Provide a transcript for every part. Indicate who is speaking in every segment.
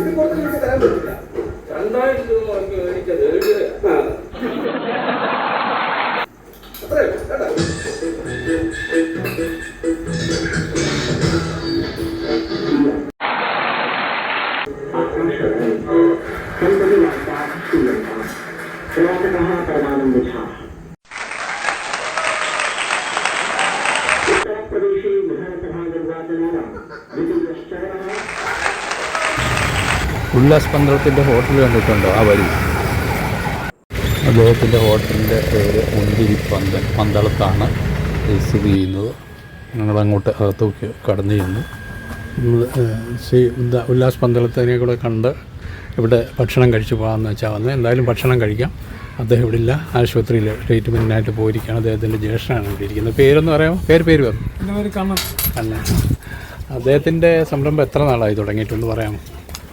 Speaker 1: ഇത്
Speaker 2: ഉല്ലാസ് പന്ത്രത്തിന്റെ ഹോട്ടൽ കണ്ടിട്ടുണ്ടോ? ആ വരി. അദ്ദേഹത്തിന്റെ ഹോട്ടലിന്റെ പേര് മുന്തിരി പന്തൽ പന്തളത്താണ് സ്ഥിതി ചെയ്യുന്നത്. ഞങ്ങളങ്ങോട്ട് അകത്ത് കടന്നു ചെന്നു. ശ്രീ ഉല്ലാസ് പന്തളത്തിനെ കൂടെ കണ്ട് ഇവിടെ ഭക്ഷണം കഴിച്ചു പോകാമെന്ന് വെച്ചാൽ വന്നത് എന്തായാലും ഭക്ഷണം കഴിക്കാം. അദ്ദേഹം ഇവിടെ ഇല്ല. ആശുപത്രിയിൽ ട്രീറ്റ്മെന്റിനായിട്ട് പോയിരിക്കുകയാണ്. അദ്ദേഹത്തിന്റെ ജ്യേഷ്ഠനാണ് ഇവിടെ ഇരിക്കുന്നത്. പേരൊന്ന് പറയാമോ? പേര് പേര് പറഞ്ഞു
Speaker 3: കണ്ണൻ.
Speaker 2: അല്ല അദ്ദേഹത്തിന്റെ സംരംഭം എത്ര നാളായി തുടങ്ങിയിട്ടൊന്ന് പറയാമോ?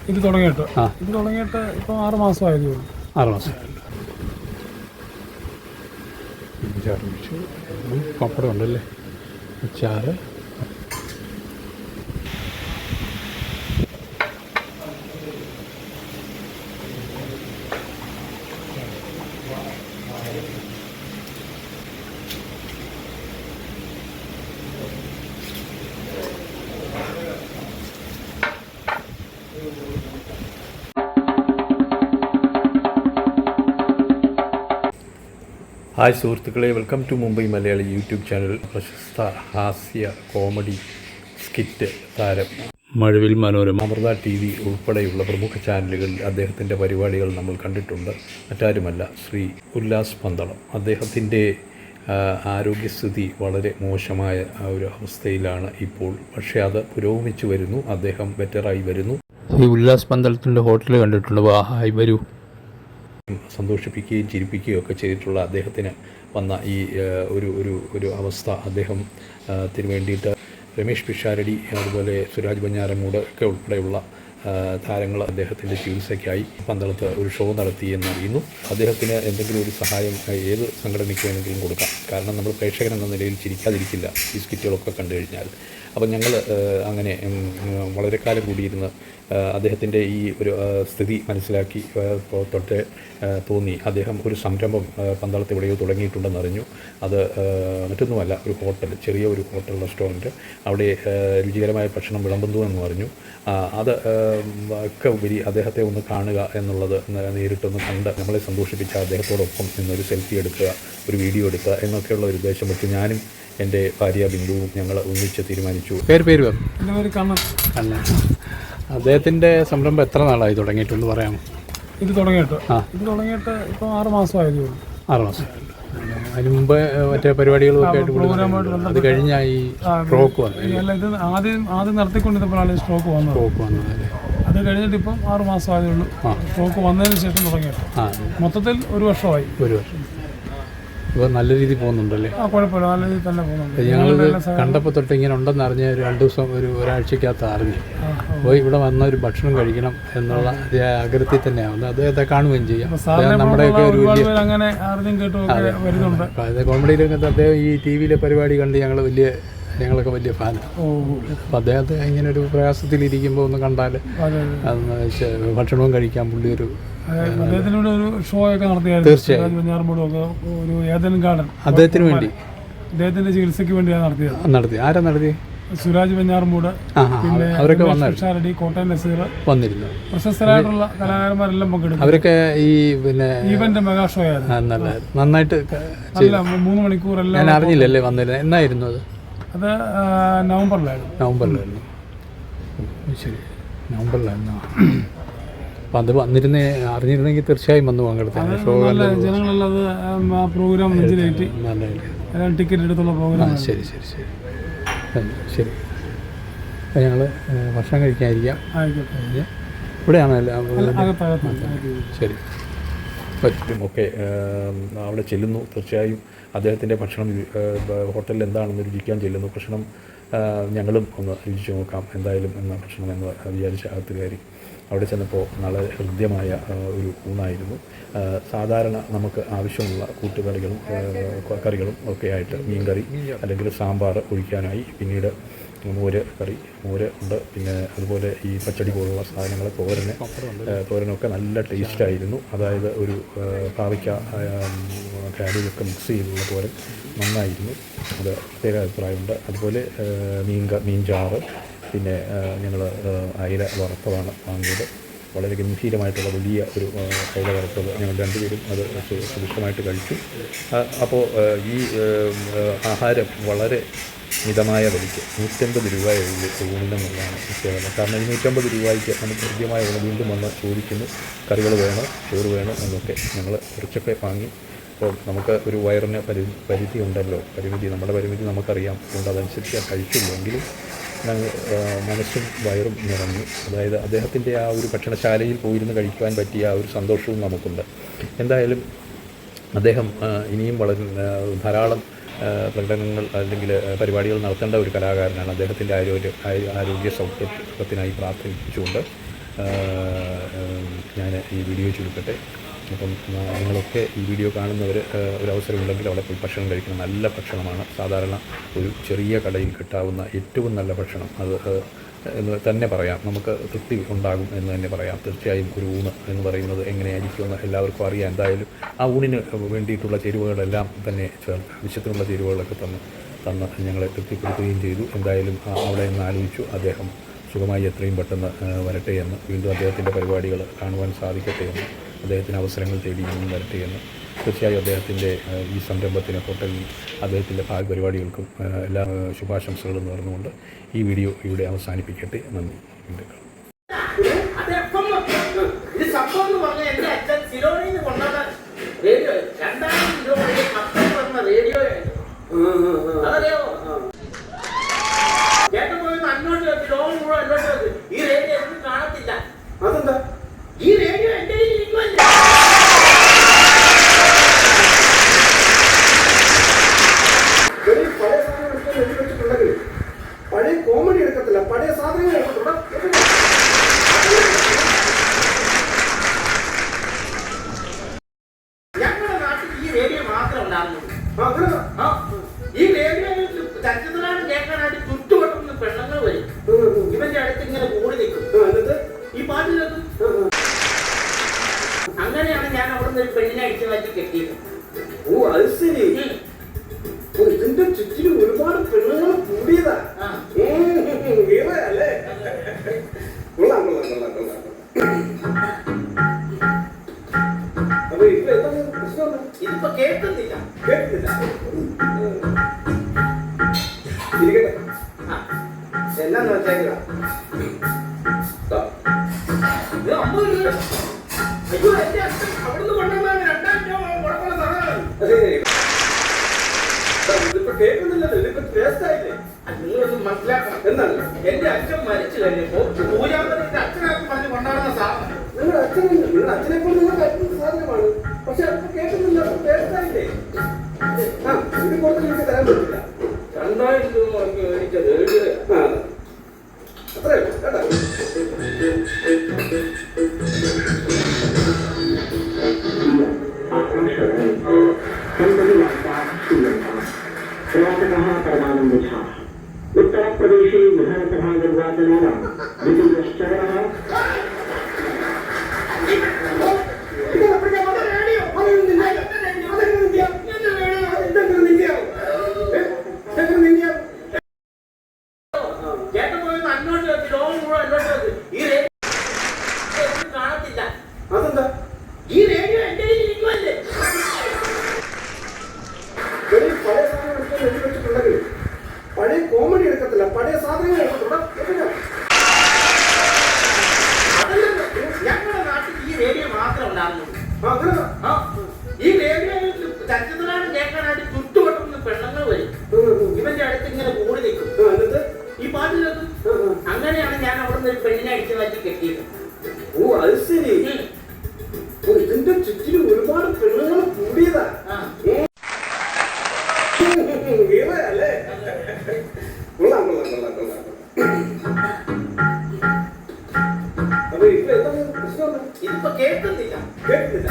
Speaker 3: ഇത് തുടങ്ങിയിട്ട്.
Speaker 2: ആ.
Speaker 3: ഇത് തുടങ്ങിയിട്ട് ഇപ്പൊ ആറ് മാസമായതേ ഉള്ളൂ.
Speaker 2: ആറ് മാസം. ഉം, പപ്പടം ഉണ്ടല്ലേ? അച്ചാറ് ഹായ് സുഹൃത്തുക്കളെ welcome to Mumbai Malayali YouTube channel പ്രശസ്ത ഹാസ്യ കോമഡി സ്കിറ്റ് താരം മഴവിൽ മനോരമ അമൃത ടി വി ഉൾപ്പെടെയുള്ള പ്രമുഖ ചാനലുകളിൽ അദ്ദേഹത്തിന്റെ പരിപാടികൾ നമ്മൾ കണ്ടിട്ടുണ്ട്. മറ്റാരുമല്ല ശ്രീ ഉല്ലാസ് പന്തളം. അദ്ദേഹത്തിന്റെ ആരോഗ്യസ്ഥിതി വളരെ മോശമായ ഒരു അവസ്ഥയിലാണ് ഇപ്പോൾ. പക്ഷേ അത് പുരോഗമിച്ചു വരുന്നു. അദ്ദേഹം ബെറ്ററായി വരുന്നു. ഈ ഉല്ലാസ് പന്തളത്തിന്റെ ഹോട്ടൽ കണ്ടിട്ടുണ്ട് വാ ഹായ് വരൂ. സന്തോഷിപ്പിക്കുകയും ചിരിപ്പിക്കുകയും ഒക്കെ ചെയ്തിട്ടുള്ള അദ്ദേഹത്തിന് വന്ന ഈ ഒരു ഒരു ഒരു അവസ്ഥ അദ്ദേഹം ഏഹ്, ത്തിന് വേണ്ടിയിട്ട് രമേഷ് പിഷാരടി അതുപോലെ സുരാജ് ബഞ്ഞാറമൂട് ഒക്കെ ഉൾപ്പെടെയുള്ള താരങ്ങൾ അദ്ദേഹത്തിന്റെ ചികിത്സയ്ക്കായി പന്തളത്ത് ഒരു ഷോ നടത്തി എന്നറിയുന്നു അദ്ദേഹത്തിന് എന്തെങ്കിലും ഒരു സഹായം ഏത് സംഘടനയ്ക്ക് വേണമെങ്കിലും കൊടുക്കാം. കാരണം നമ്മൾ പ്രേക്ഷകൻ എന്ന നിലയിൽ ചിരിക്കാതിരിക്കില്ല. ഈ സ്കിറ്റുകളൊക്കെ കണ്ടു കഴിഞ്ഞാൽ. അപ്പം ഞങ്ങൾ അങ്ങനെ വളരെ കാലം കൂടിയിരുന്ന് അദ്ദേഹത്തിന്റെ ഈ ഒരു സ്ഥിതി മനസ്സിലാക്കി തൊട്ടേ തോന്നി. അദ്ദേഹം ഒരു സംരംഭം പന്തളത്ത് എവിടെയോ തുടങ്ങിയിട്ടുണ്ടെന്ന് അറിഞ്ഞു. അത് മറ്റൊന്നുമല്ല ഒരു ഹോട്ടൽ ചെറിയ ഒരു ഹോട്ടൽ റെസ്റ്റോറന്റ്. അവിടെ രുചികരമായ ഭക്ഷണം വിളമ്പുന്നു എന്ന് പറഞ്ഞു അത് ഒക്കെ ഉപരി അദ്ദേഹത്തെ ഒന്ന് കാണുക എന്നുള്ളത് നേരിട്ടൊന്ന് കണ്ട് നമ്മളെ സന്തോഷിപ്പിച്ച അദ്ദേഹത്തോടൊപ്പം നിന്നൊരു സെൽഫി എടുക്കുക ഒരു വീഡിയോ എടുക്കുക എന്നൊക്കെയുള്ള ഒരു ഉദ്ദേശം വെച്ച് ഞാനും എന്റെ ഭാര്യ ബിന്ദുവും ഞങ്ങൾ ഒന്നിച്ച് തീരുമാനിച്ചു. പേര് പേര്
Speaker 3: കണ്ണൻ.
Speaker 2: അല്ല അദ്ദേഹത്തിന്റെ സംരംഭം എത്ര നാളായി തുടങ്ങിയിട്ടുണ്ട് പറയാമോ?
Speaker 3: ഇത് തുടങ്ങിയിട്ട്.
Speaker 2: ആ.
Speaker 3: ഇത് തുടങ്ങിയിട്ട് ഇപ്പോൾ ആറ് മാസമായതേ ഉള്ളൂ.
Speaker 2: ആറ് മാസം. അതിന് മുമ്പ് മറ്റേ പരിപാടികളൊക്കെ ആയിട്ട് ഇവിടെ അത് കഴിഞ്ഞാൽ ഈ സ്ട്രോക്ക് വന്നു
Speaker 3: അല്ല? ഇത് ആദ്യം ആദ്യം നടത്തിക്കൊണ്ടിരുന്നപ്പോഴാണ് സ്ട്രോക്ക് വന്നത്.
Speaker 2: സ്ട്രോക്ക് വന്നത് അല്ലേ?
Speaker 3: അത് കഴിഞ്ഞിട്ട് ഇപ്പം ആറ് മാസമായതേ ഉള്ളൂ. സ്ട്രോക്ക് വന്നതിന് ശേഷം തുടങ്ങിയിട്ട്.
Speaker 2: ആ
Speaker 3: മൊത്തത്തിൽ ഒരു വർഷമായി.
Speaker 2: ഒരു വർഷം. ഇപ്പോൾ നല്ല രീതിയിൽ പോകുന്നുണ്ടല്ലേ?
Speaker 3: ആ കുഴപ്പമില്ല. നല്ല രീതിയിൽ തന്നെ പോകുന്നുണ്ട്.
Speaker 2: ഞങ്ങളിത് കണ്ടപ്പോൾ തൊട്ട് ഇങ്ങനെ ഉണ്ടെന്ന് അറിഞ്ഞ ഒരു രണ്ട് ദിവസം ഒരു ഒരാഴ്ചക്കകത്ത് അറിഞ്ഞു. പോയി ഇവിടെ വന്ന ഒരു ഭക്ഷണം കഴിക്കണം എന്നുള്ള ആഗ്രഹത്തിൽ തന്നെയാവുന്നത് അദ്ദേഹത്തെ കാണുകയും ചെയ്യാം. നമ്മുടെ നമ്മുടെയൊക്കെ ഒരു വലിയ
Speaker 3: അങ്ങനെ അറിഞ്ഞും കേട്ടും ഒക്കെ വരുന്നുണ്ട്.
Speaker 2: കോമഡി രംഗത്ത് അദ്ദേഹം ഈ ടി വിയിലെ പരിപാടി കണ്ട് ഞങ്ങൾ വലിയ ഞങ്ങളൊക്കെ വലിയ ഫാനാണ്
Speaker 3: ഓ
Speaker 2: അപ്പോൾ അദ്ദേഹത്തെ ഇങ്ങനെ ഒരു പ്രയാസത്തിലിരിക്കുമ്പോൾ ഒന്ന് കണ്ടാൽ
Speaker 3: അതെ
Speaker 2: അതൊന്ന് ചെ- ഭക്ഷണവും കഴിക്കാൻ പുള്ളി ഒരു
Speaker 3: അദ്ദേഹത്തിനോട് ഒരു ഷോ ഒക്കെ നടത്തിയായിരുന്നു.
Speaker 2: തീർച്ചയായും.
Speaker 3: ഒരു ഏതൻ ഗാർഡൻ
Speaker 2: അദ്ദേഹത്തിന് വേണ്ടി.
Speaker 3: അദ്ദേഹത്തിന്റെ ചികിത്സയ്ക്ക് വേണ്ടിയാണ് നടത്തിയത്.
Speaker 2: നടത്തി. ആരാ നടത്തി
Speaker 3: സുരാജ്
Speaker 2: ആ,
Speaker 3: പിന്നെ
Speaker 2: അവരൊക്കെ വന്നായിരുന്നു.
Speaker 3: കോട്ടയം നസീർ
Speaker 2: വന്നിരുന്നു.
Speaker 3: പ്രശസ്തരായിട്ടുള്ള കലാകാരന്മാരെല്ലാം പങ്കെടുക്കും
Speaker 2: അവരൊക്കെ ഈ പിന്നെ
Speaker 3: ഈവന്റ് മെഗാ ഷോ ആയിരുന്നു.
Speaker 2: നന്നായിട്ട്
Speaker 3: മൂന്ന് മണിക്കൂർ എല്ലാം
Speaker 2: ഞാൻ അറിഞ്ഞില്ലല്ലേ വന്നില്ല എന്നായിരുന്നു അത്?
Speaker 3: അത് നവംബറിലായിരുന്നു.
Speaker 2: നവംബറിലായിരുന്നു. ശരി. നവംബറിലായിരുന്നു. അപ്പം അത് വന്നിരുന്നേ അറിഞ്ഞിരുന്നെങ്കിൽ തീർച്ചയായും വന്ന് പങ്കെടുത്താണ് ഷോ
Speaker 3: ജനങ്ങളെല്ലാം അത് ആ പ്രോഗ്രാം നെഞ്ചിലേറ്റി നല്ല ടിക്കറ്റ് എടുത്തുള്ള പ്രോഗ്രാം
Speaker 2: ശരി ശരി ശരി. ശരി. അപ്പം ഞങ്ങൾ ഭക്ഷണം കഴിക്കാതിരിക്കാം. ഇവിടെയാണ് ശരി. പറ്റും. ഒക്കെ അവിടെ ചെല്ലുന്നു തീർച്ചയായും. അദ്ദേഹത്തിന്റെ ഭക്ഷണം ഹോട്ടലിൽ എന്താണെന്ന് രുചിക്കാൻ ചെല്ലുന്നു. ഭക്ഷണം ഞങ്ങളും ഒന്ന് രുചിച്ച് നോക്കാം എന്തായാലും എന്ന ഭക്ഷണം എന്ന് വിചാരിച്ച അകത്ത് കയറി അവിടെ ചെന്നപ്പോൾ നല്ല ഹൃദ്യമായ ഒരു ഊണായിരുന്നു. സാധാരണ നമുക്ക് ആവശ്യമുള്ള കൂട്ടുകറികളും കറികളും ഒക്കെ ആയിട്ട് മീൻകറി അല്ലെങ്കിൽ സാമ്പാർ ഒഴിക്കാനായി പിന്നീട് മോര് കറി മോര് ഉണ്ട്. പിന്നെ അതുപോലെ ഈ പച്ചടി പോലുള്ള സാധനങ്ങൾ തോരന് തോരനൊക്കെ നല്ല ടേസ്റ്റായിരുന്നു അതായത് ഒരു കാവിക്ക പാവയ്ക്ക കാബേജൊക്കെ മിക്സ് ചെയ്തുള്ള തോരൻ നന്നായിരുന്നു. അത് പ്രത്യേക അഭിപ്രായമുണ്ട്. അതുപോലെ മീൻ മീൻ ചാറ് പിന്നെ ഞങ്ങൾ അയില വറുത്തതാണ് വാങ്ങിയത്. വളരെ ഗംഭീരമായിട്ടുള്ള വലിയ ഒരു കൈല വറുത്തത് ഞങ്ങൾ രണ്ടുപേരും അത് സുഭിക്ഷമായിട്ട് കഴിച്ചു. അപ്പോൾ ഈ ആഹാരം വളരെ മിതമായ വിലയ്ക്ക് നൂറ്റമ്പത് രൂപയുള്ളൂ ഊണിനെന്നുള്ളതാണ് സേവനം. കാരണം ഈ നൂറ്റമ്പത് രൂപയ്ക്ക് നമുക്ക് കൃത്യമായ ഊണ് വീണ്ടും വന്ന് ചോദിക്കുന്നു. കറികൾ വേണോ? ചോറ് വേണോ? എന്നൊക്കെ ഞങ്ങൾ കുറച്ചൊക്കെ വാങ്ങി. അപ്പോൾ നമുക്ക് ഒരു വയറിന് പരി പരിധി ഉണ്ടല്ലോ പരിമിതി നമ്മുടെ പരിമിതി നമുക്കറിയാം. അതുകൊണ്ട് അതനുസരിച്ച് ആ, മനസ്സും വയറും നിറഞ്ഞു. അതായത് അദ്ദേഹത്തിന്റെ ആ ഒരു ഭക്ഷണശാലയിൽ പോയിരുന്ന് കഴിക്കുവാൻ പറ്റിയ ആ ഒരു സന്തോഷവും നമുക്കുണ്ട്. എന്തായാലും അദ്ദേഹം ഇനിയും വളരെ ധാരാളം പ്രകടനങ്ങൾ അല്ലെങ്കിൽ പരിപാടികൾ നടത്തേണ്ട ഒരു കലാകാരനാണ്. അദ്ദേഹത്തിന്റെ ആരോഗ്യ ആരോഗ്യ സൗഖ്യത്തിനായി പ്രാർത്ഥിച്ചുകൊണ്ട് ഞാൻ ഈ വീഡിയോ ചുരുക്കട്ടെ. അപ്പം നിങ്ങളൊക്കെ ഈ വീഡിയോ കാണുന്നവർ ഒരു അവസരമുണ്ടെങ്കിൽ അവിടെ പോയി ഭക്ഷണം കഴിക്കണം. നല്ല ഭക്ഷണമാണ്. സാധാരണ ഒരു ചെറിയ കടയിൽ കിട്ടാവുന്ന ഏറ്റവും നല്ല ഭക്ഷണം. അത് എന്ന് തന്നെ പറയാം. നമുക്ക് തൃപ്തി ഉണ്ടാകും എന്ന് തന്നെ പറയാം. തീർച്ചയായും ഒരു ഊണ് എന്ന് പറയുന്നത് എങ്ങനെയായിരിക്കുമെന്ന് എല്ലാവർക്കും അറിയാം. എന്തായാലും ആ ഊണിന് വേണ്ടിയിട്ടുള്ള ചേരുവകളെല്ലാം തന്നെ ചേർത്ത് ആവശ്യത്തിനുള്ള ചേരുവകളൊക്കെ തന്ന് തന്ന് ഞങ്ങളെ തൃപ്തിപ്പെടുത്തുകയും ചെയ്തു. എന്തായാലും അവിടെ നിന്ന് ആലോചിച്ചു അദ്ദേഹം സുഖമായി എത്രയും പെട്ടെന്ന് വരട്ടെ എന്ന് വീണ്ടും അദ്ദേഹത്തിന്റെ പരിപാടികൾ കാണുവാൻ സാധിക്കട്ടെ എന്ന് അദ്ദേഹത്തിന് അവസരങ്ങൾ തേടി ഇനിയും വരട്ടെ എന്ന് തീർച്ചയായും അദ്ദേഹത്തിന്റെ ഈ സംരംഭത്തിന് ഹോട്ടലിൽ അദ്ദേഹത്തിന്റെ ഭാവി പരിപാടികൾക്കും എല്ലാ ശുഭാശംസകളും നേർന്നുകൊണ്ട് ഈ വീഡിയോ ഇവിടെ അവസാനിപ്പിക്കട്ടെ. നന്ദി. വീണ്ടും
Speaker 4: റേഡിയോ ചേട്ടൻ പോയി അങ്ങോട്ട് വെച്ച് ലോകം മുഴുവൻ അങ്ങോട്ട് വെച്ച് ഈ റേഡിയോ ഒന്നും കാണത്തില്ല
Speaker 1: അതെന്താ
Speaker 4: ഈ റേഡിയോ എന്റെ കയ്യിൽ ഇരിക്കുമല്ലേ
Speaker 1: വെളിയിൽ പഴയ സാധനങ്ങൾ എടുത്ത് എഴുതി വെച്ചിട്ടുണ്ടെങ്കിൽ പഴയ കോമഡി എടുക്കത്തില്ല പഴയ സാധനങ്ങൾ
Speaker 4: ഞങ്ങളുടെ നാട്ടിൽ ഈ റേഡിയോ മാത്രം ഉണ്ടാകുന്നുള്ളൂ. ഈ റേഡിയോ ചരിത്രത്തിലാണ് കേൾക്കാനായിട്ട് ചുറ്റുവട്ടുന്ന പെണ്ണുങ്ങൾ വരും. ഇവന്റെ അടുത്ത് ഇങ്ങനെ കൂടി നിൽക്കും. ഈ പാട്ട് കേൾക്കും. അങ്ങനെയാണ് ഞാൻ അവിടുന്ന് ഒരു പെണ്ണിനെ അടിച്ചു മാറ്റി കെട്ടിയത്.
Speaker 1: ഓ അത് ശരി. ഇതിന്റെ ചുറ്റിലും ഒരുപാട് പെണ്ണുങ്ങൾ കൂടിയതാ.
Speaker 4: ഇതിപ്പോ കേൾക്കുന്നില്ല.
Speaker 1: കേൾക്കുന്നില്ല. ഇരിക്കട്ടെ. എന്നാന്ന് വെച്ചേക്കാം.
Speaker 4: ഇത് അമ്പത് രൂപ. അയ്യോ എന്റെ അച്ഛൻ അവിടുന്ന് കൊണ്ടുവന്നാണ് രണ്ടായിരം രൂപ മുടക്കുള്ള സാധനമാണ്
Speaker 1: ഇതിപ്പോ കേൾക്കുന്നില്ലല്ലോ. ഇതിപ്പോ ടേസ്റ്റ് ആയില്ലേ?
Speaker 4: നിങ്ങളൊന്ന് മനസ്സിലാക്കണം.
Speaker 1: എന്നല്ല
Speaker 4: എന്റെ അച്ഛൻ മരിച്ചു കഴിഞ്ഞപ്പോ
Speaker 1: പക്ഷെ അത് കേൾക്കുന്നില്ല ആയില്ലേ ആ ഇത് കൊടുത്ത് എനിക്ക് തരാൻ പറ്റില്ല.
Speaker 4: രണ്ടായിരത്തി രൂപ മുടക്കി മേടിച്ച റേഡിയോ
Speaker 1: ആ അത്രേ കേട്ടോ?
Speaker 4: ഈ റേഡിയോ ചരിത്രത്തിലാണ് കേൾക്കാനായിട്ട് ചുറ്റുവട്ടം പെണ്ണുങ്ങൾ വരും. ഇവന്റെ അടുത്ത് ഇങ്ങനെ കൂടി നിൽക്കും ഈ പാട്ട് കേൾക്കും. അങ്ങനെയാണ് ഞാൻ അവിടുന്ന് ഒരു പെണ്ണിനെ അടിച്ചു മാറ്റി കെട്ടിയത്
Speaker 1: ഓ അത് ശരി ഇതിന്റെ ചുറ്റിലും ഒരുപാട് പെണ്ണുങ്ങൾ കൂടിയതാ
Speaker 4: ആ. ഇതിപ്പോ കേൾക്കുന്നില്ല.
Speaker 1: കേൾക്കുന്നില്ല.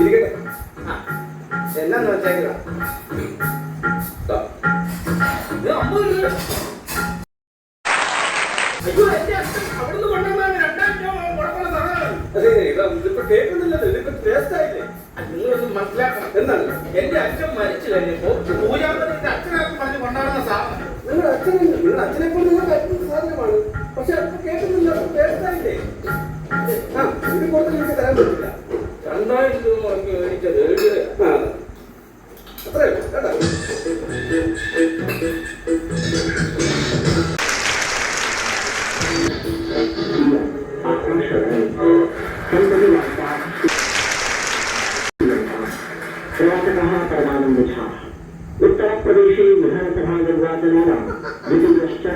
Speaker 1: ഇരിക്കട്ടെ. എന്നാന്ന് വെച്ചേക്കാം.
Speaker 4: അയ്യോ, എന്റെ അച്ഛൻ അവിടുന്ന് കൊണ്ടുവന്നതാണ് രണ്ടായിരം രൂപ മുടക്കുള്ള സാധനമാണ്.
Speaker 1: അതെ ഇതാ ഇതിപ്പോ കേൾക്കുന്നില്ലല്ലോ. ഇതിപ്പോ ടേസ്റ്റ് ആയില്ലേ?
Speaker 4: നിങ്ങളൊന്ന് മനസ്സിലാക്കണം.
Speaker 1: എന്താണ്
Speaker 4: എന്റെ അച്ഛൻ മരിച്ചു കഴിഞ്ഞപ്പോ ഇത് കൊടുത്ത്
Speaker 1: നിങ്ങൾക്ക് തരാൻ പറ്റില്ല രണ്ടായിരത്തി എനിക്ക് മേടിച്ചത് എഴുതിയത് അത്രേ കേട്ടോ परमानंद झा उत्तर प्रदेश विधानसभा निर्वाचनाला विधिभ्रष्ट